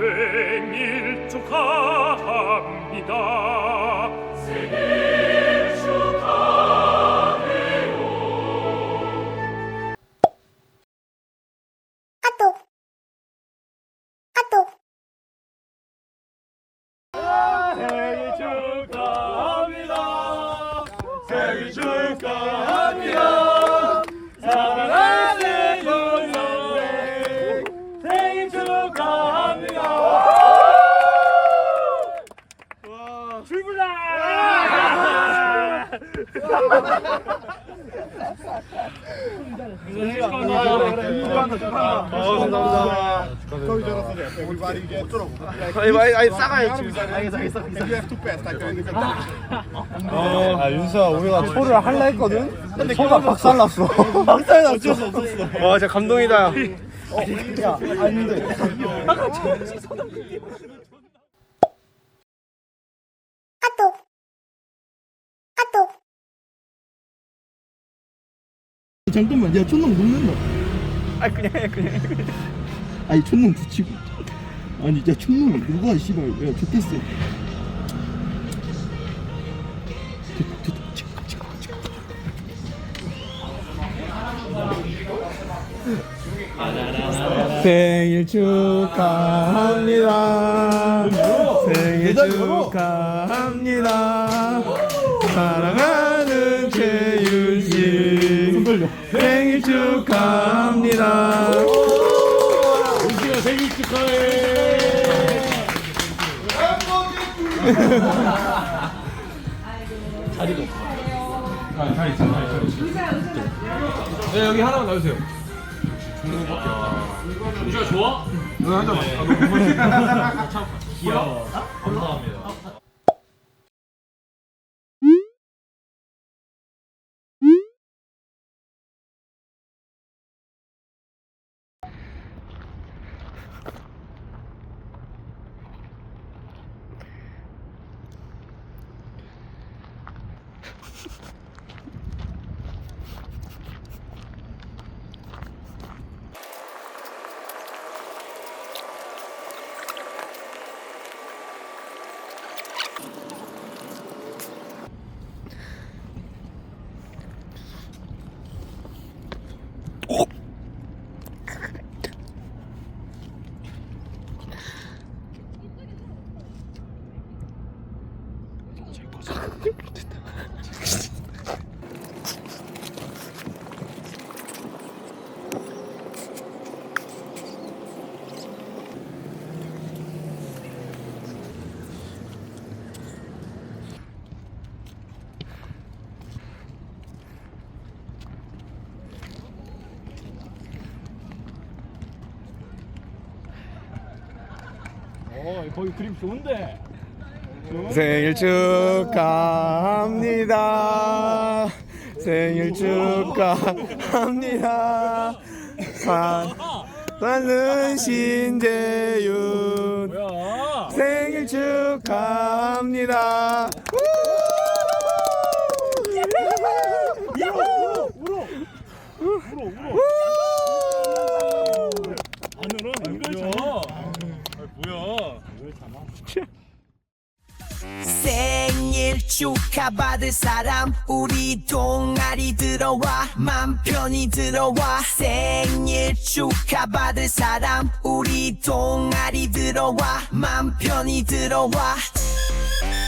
Venil zu kam mi da. 아 윤수야 우리가 초를 할라 했거든? 근데 초가 박살났어 박살났어 와 진짜 감동이다. 야 아닌데 잠깐만 야 촌놈 눕는다 아 그냥 해 그냥. 해. 아니 촌놈 붙이고 아니 야 촌놈 누가 씨발 야 좋겠어 생일 축하합니다. 생일 축하합니다. 사랑하는 최윤 씨. 생일 축하합니다. 윤수야 생일 축하해. 네 여기 하나만 놔주세요. 윤수야 좋아? 귀여워. 감사합니다. 어, 거기 그림 좋은데. 생일 축하합니다. 생일 축하합니다. 사랑하는 신재윤 뭐야? 생일 축하합니다. 하늘은 이걸 쳐. 뭐야? 생일 축하받을 사람. 우리 동아리 들어와 맘 편히 들어와. 생일 축하받을 사람. 우리 동아리 들어와 맘 편히 들어와